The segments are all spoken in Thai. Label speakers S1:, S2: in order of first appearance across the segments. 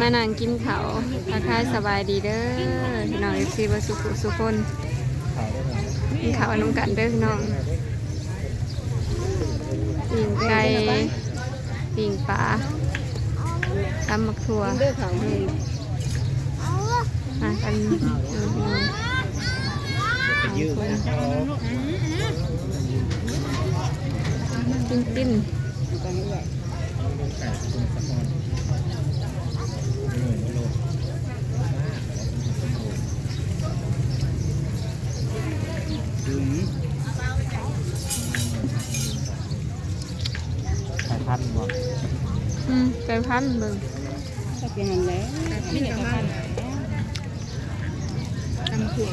S1: มานั่งกินเขาวทักทายสบายดีเด้อพี่น้องเอฟซีบสุขุสุคนกินข้าน้ำกันเด้อพี่น้องปิ่งไก่ปิ่งปลาตำมักถั่ว
S2: เด้อเขาให้
S1: มากันกินกิน
S2: ไปให้ไหว
S3: สายพันธุ์บ่
S1: อืมไก่พันเบิ่ง
S2: ก็ไปหันแล้ว
S4: นี่เดี๋ยวจะมาทำถั่ว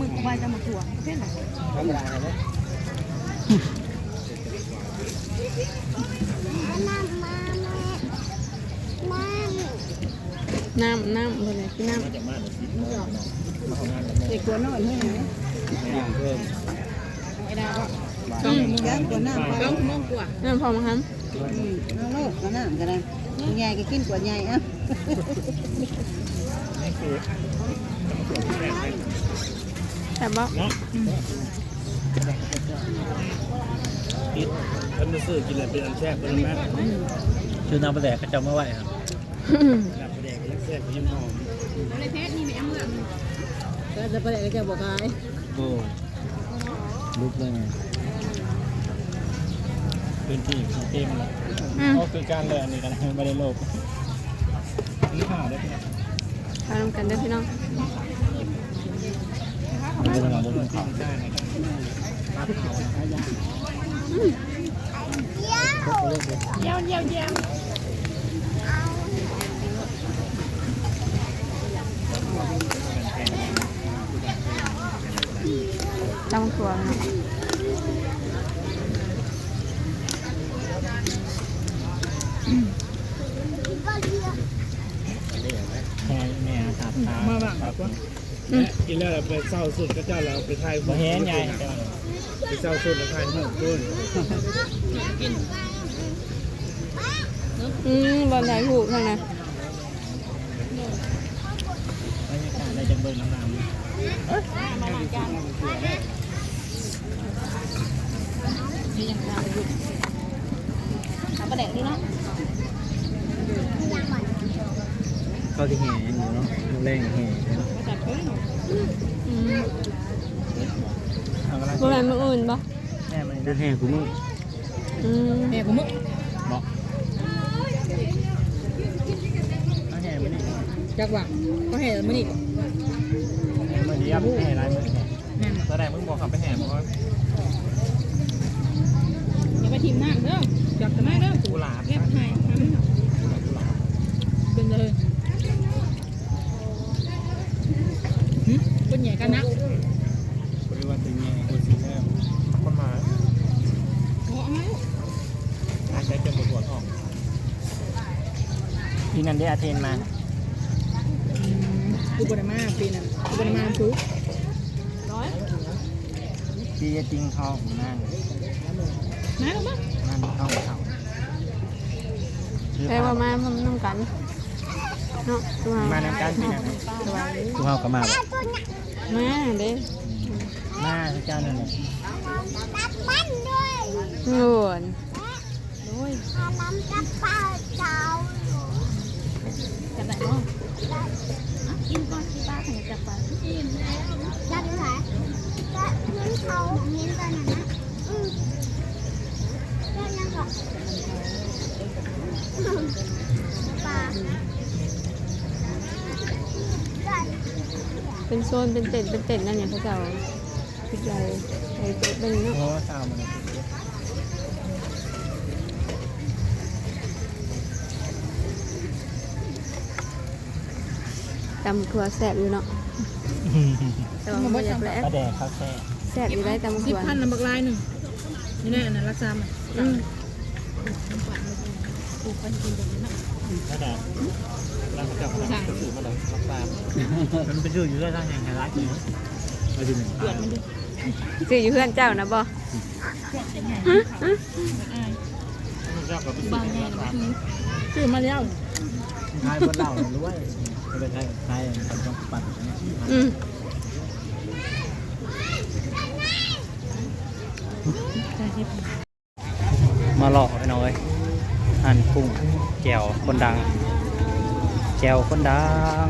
S4: มือควาจะมาถั่วเพื่อนไหน
S3: ธรรมดาเลย
S1: น้ำน้ำเบิ่งเลยพี่น้ำ
S3: จะมาเดี๋ยวคิดมาเนาะมาทำงานกัน
S2: เด็กตัวน้อยให้ไห
S3: มเพิ่ม
S4: ไอ้ วก็
S1: อืม
S2: ยักตัวน้ำไป
S4: ต้องมองกว่า
S1: น้ำพอมั้งครับ
S2: น้องโลกตัวน้ำกันเลยใหญ่ก็กินกว่าใหญ่อะ
S1: แต่บ่
S3: ติดท่านจะซื้อกินอะไรเป็นอันแซ่บเป็นอันแม่ชื่อน้ำปลาแดกก็จำไม่ไหวครับน้ำปลาแดกแซ่บก็ยังหอม
S4: ในเพชรนี่แม่เมือง
S2: ก็จะไปไหนก็จะบอกใคร
S3: โอ้ลุกเลยไง พื้นที่ของเกมเลย
S1: อืม
S3: ก็คือการเลยอันนี้กันไม่ได้โลภนี่ข่าวได้ไหม
S1: ทานกันเด้อพี่น้อง
S3: ไม่ได้มาบนข่าวได้นะครับ
S4: เยี่ยวเยี่ยวเยี่ยว
S1: ตำถั่วเนาะ
S3: แม่แม่ครับ
S4: มาบ้างครับว่า
S3: กิน แล้วไปเศร้าสุดก็เจ้าเราไปไทยมาเห็นไงไปเศร้าสุดแล้วไทยห้องต้น
S1: อืมบอลไหนถูกทางไหน
S3: บรรยากาศในจังเบิร์น้ำน้
S4: นี่ยังทำอยู่ทำประเด็นนี่เนาะ
S3: เข้าที่แห่อยู่เนาะแรงแห่
S4: มาจากเพิ่ง
S1: อืม
S3: ทำอะไร
S1: บอลไหนมืออื่นปะ
S3: แม่มันเดินแห่กูมึง
S1: อืม
S4: แม่ผมมึก
S3: บอกแห่ไม่ได้
S4: จักว่าก็เห็นมันนี่
S3: แห่มาเดียบแห่ไรมึงแห่
S4: แม่น
S3: แสดงมึงบอกขับไปแห่เพราะว่า
S4: อย่าไปทีมนั่งเด้ออยากจะมาเด้อ
S3: กุหลาบ
S4: เก็บให้ทำเป็นเลย กันนะ
S3: บริวารตึงแห่กูสีแท้คนมา
S4: ขอเอาไหม
S3: อาใช้จนปวดท้องพี่นันได้อาเทนมา
S4: กูบไดมาปีนั้นกูบไดมาทุกร้อย
S3: พี่จะจริงเขานั่ง
S4: มาลูกมา
S3: นั่งเข้าเขา
S1: ไปว่ามาพร้อมน้ำกัน เนาะตัว
S3: มาในการที่น
S1: สบายดี
S3: กูเข้ากับมา
S1: มาเด้
S3: มาเจ้านั่นแหละ
S1: โง่น
S4: จับไหนบ้างกินก่อนที่ป้าถึงจะไปกิน
S5: จับอยู่ไหนก็เห็นเขาเห็นตอนนั้นนะอืมก็ยังก็ปลาก็
S1: เป็นโซนเป็นเต็นเป็นเต็นนั่นเนี่ยพระเจ้าคิดใหญ่ไอ้เต็นเป็นเนาะ
S3: โอ้สาวมัน
S1: ตำถั่วแสบอยู่เนาะแต่ว่ามันอยากแหลก
S3: กระแดกข้าวแซ่
S1: แสบอยู่ได้ตำ
S4: สิ
S1: ถั่
S4: บ
S1: ว
S4: พันน้ำบักลายหนึ่งนี่แน่นะรักษามัน
S1: อืม
S4: กูไปกินแบบนี้นะ
S3: กระแดก ร่างกายมันเป็นสื่อมาดังรักษามันเป็นชื่ออยู่ด้วยทางแห่งไฮไลท์อยู่มาดูหนึ่ง
S4: เดือดมันดิ
S1: ซื้ออยู่เพื่อนเจ้านะบ่
S4: อาย
S6: เจ้ากับไป
S2: บางแง่ก็คือ
S4: ซื้อมาแล้ว
S6: ขายบนเหล่าหรือว่าจะเป็นใครใครคนต้องปั่น
S1: อืม
S7: มาหลอกไปหน่อย อันกุ้งแก้วคนดัง แก้วคนดัง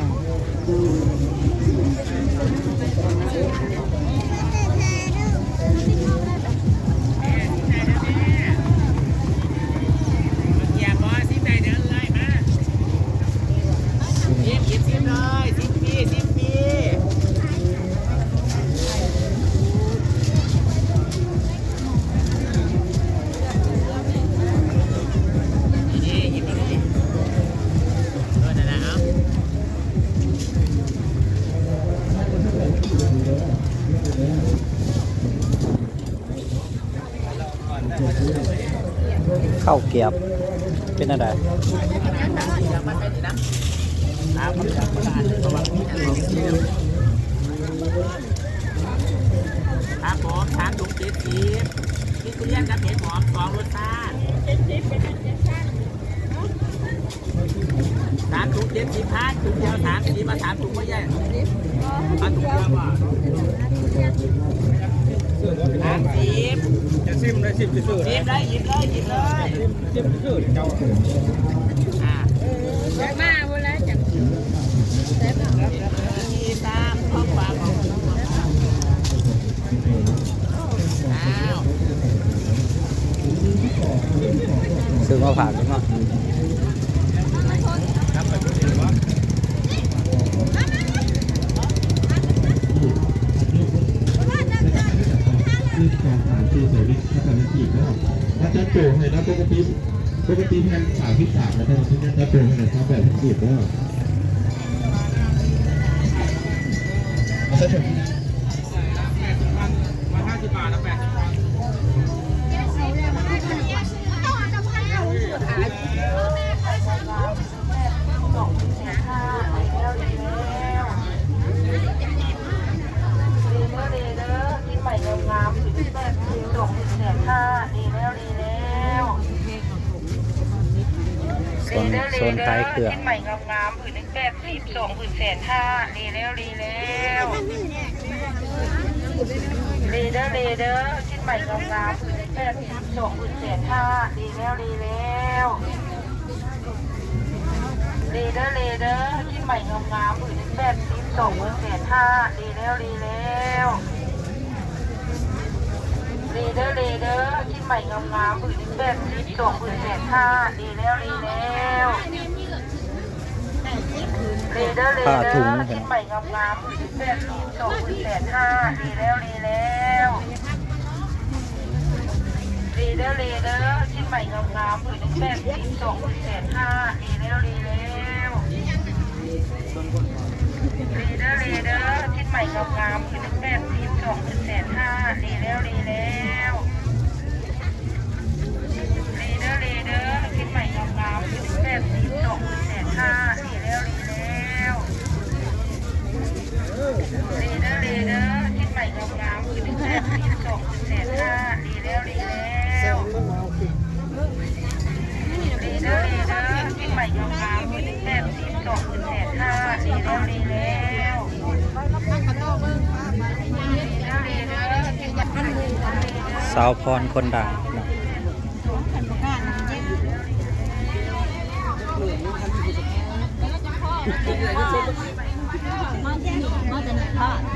S7: ข้าวเกียบเป็นอะไร
S6: ตามมาจากตลาดระวังนี่ครับผมทานถุงเจ็ดสิบที่ทุเรียนกับเห็ดหอมสองรสชาติสามถุงเจ็ดสิบพันถุงเดียวสามสิบมาสามถุงไม่ใช่มาถุงเดียวว่า สามสิบ
S3: จะซิมได้ซิมจะซื้อ
S6: หยิบเลยหยิบเลยหยิบเลย
S3: ซิมจะซื้อเจ้า
S6: อ่า
S1: มาพูดแล้วจัง
S6: มีตามข้อความของอ้าว
S7: ซื้อมาฝากหรือเปล่า
S8: การผ่านที่เสรีพัฒนาที่ก็ถ้าจะโปร่งเลยนะปกติปกติแทนสามที่สามนะครับที่นี่จะโปร่งเลยครับแบบที่ก็ถ้าถึง
S3: มา
S7: นโซนขายเครื่อง
S4: ใหม่งามๆผืนนึงแบบสิบสองผืนแสนห้าดีแล้วดีแล้วดีเด้อดีเด้อชิ้นใหม่งามๆผืนนึงแบบสิบสองผืนแสนห้าดีแล้วดีแล้วดีเด้อดีเด้อชิ้นใหม่งามๆผืนนึงแบบสิบสองผืนแสนห้าดีแล้วดีแล้วดีเด้อดีเด้อชิ้นใหม่งามๆผืนนึงแบบสิบสองผืนแสนห้าดีแล้วดีแล้ว
S7: ผ้า
S4: เด้
S7: ถุง
S4: อ
S7: นะค
S4: ชิ้
S7: รั
S4: น
S7: บ
S4: ใหม่งามๆผืนนึงแบบสิบสองผืนแสนห้าดีแล้วดีแล้วดีเด้อดีเด้อชิ้นใหม่งามๆผืนนึงแบบสิบสองผืนแสนห้าดีแล้วดีแล้วดีเด้อดีเด้อชิ้นใหม่งามๆผืนนึงแบบสิบสองผืนแสนห้าดีแล้วดีแล้วดีเด้อดีเด้อชิ้นใหม่งามๆผืนนึงแบบสิบสองผืนแสนห้าดีแล้วดีแล้วดีเด้อดีเด้อชิ้นใหม่งามๆผืนนึงแบบสิบสองผืนแสนห้าดีแล้วดีแล้ว ดีเด้อดีเด้อกินใหม่ยองงามมีหนึ่งแบบสิบสองหมื่นแสนห้าดีแล้วดีแล้วดีเด้อดีเด้อกินพันหนึ่งพันดีเด้อ
S7: สาวพรคนดังเนาะ
S2: มาที่นี่มาแต่ไหนพลาด
S7: เส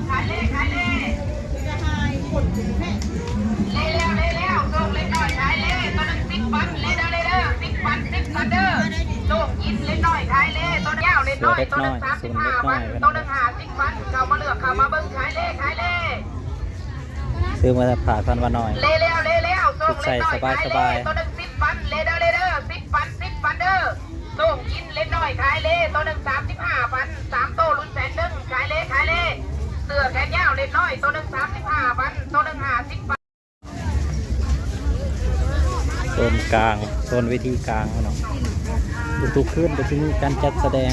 S7: ือเล็กน้อย สูงเล็กน้อยเป็นตัวหนึ่งหาซื้อมาผ่าพันวันหน่อย
S4: เร็วเร็วเร็วส่ง
S7: ใส่สบายสบาย
S4: ตัวหนึ่งสิบฟันเลเดอร์เลเดอร์สิบฟันสิบฟันเดอร์ส่งกินเล็กน้อยขายเล่ตัวหนึ่งสามสิบห้าฟันสามโตรุ่นแสนหนึ่งขายเล่ขายเล่เสือแขนยาวเล็กน้อยตัวหนึ่งสามสิบห้าฟันตัวหนึ่งห้าสิบฟัน
S7: โซนกลางโซนเวทีกลางเนาะทุกๆขึ้นไปที่นี่การจัดแสดง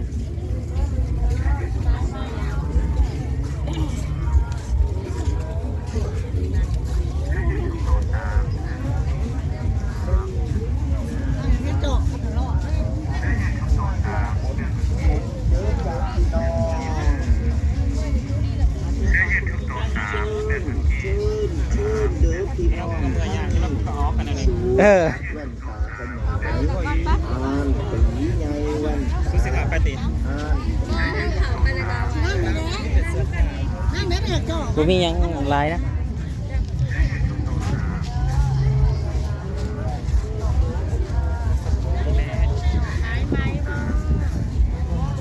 S7: กูมีหยังหลายนะ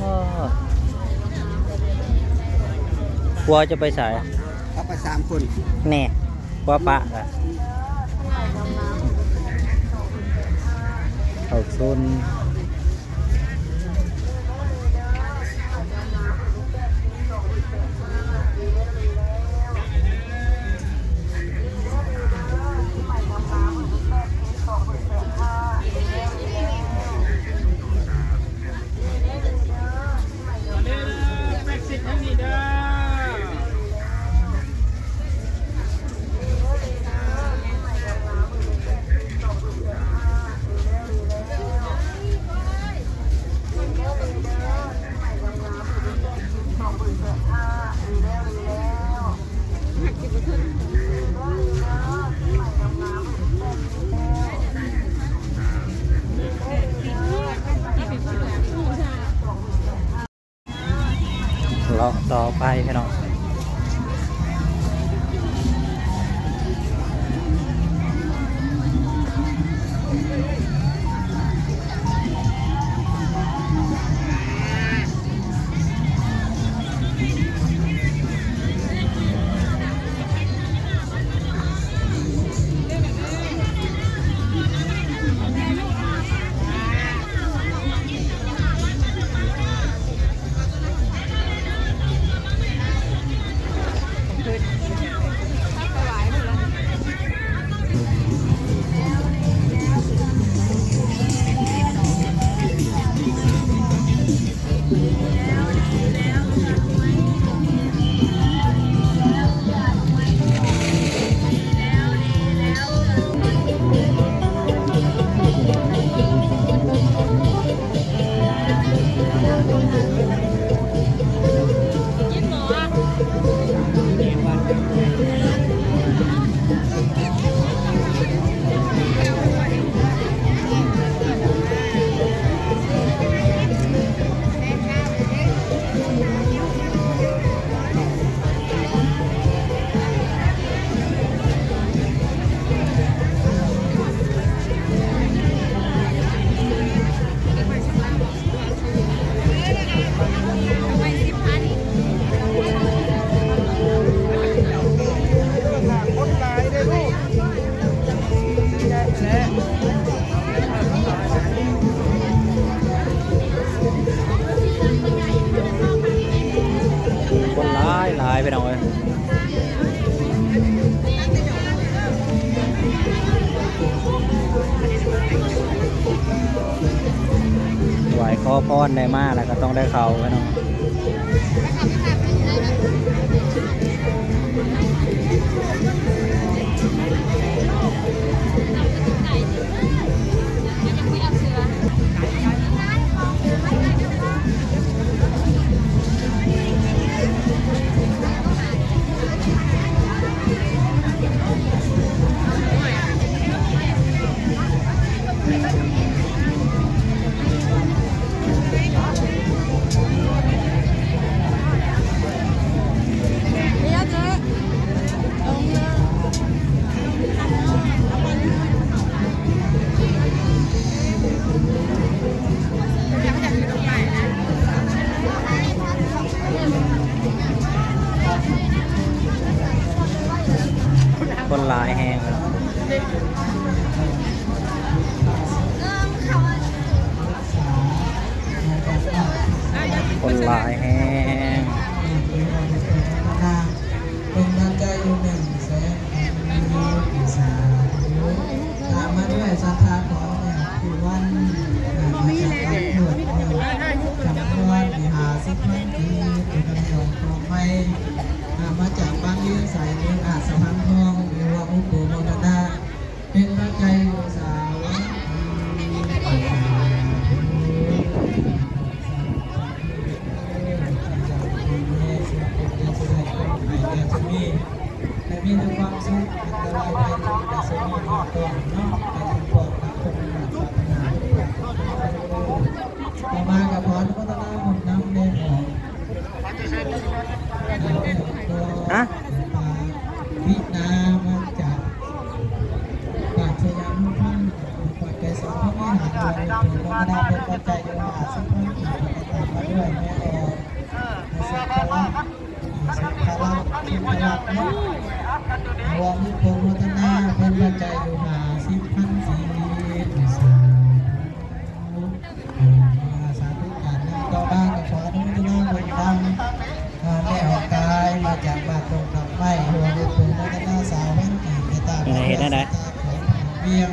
S7: อ้อครัวจะไปสาย
S9: เอาไปสามคน
S7: แน่ครัวปะอะเอาซุน้อนได้มากแล้วก็ต้องได้เขาไว้เนาะ
S10: คนหลายแฮง ก็ได้
S11: เป็นปัจจัยที่มาซึ่งเพิ่มอีกมาด้วยแน่นอนในส่วนของสินค้าเราสินค้เราวมที่งวัฒนาเป็นปัจจอยู่มาสิบพันสี่สาธุสาธุการนี้ก็บ้านกัขอทุกท่านบุญฟังได้อ
S10: อ
S11: กกายมาจากบาตรงกับไม้รวมที่งวัฒนาสาวแม่นกี่ตาเห็นได้ไเวียง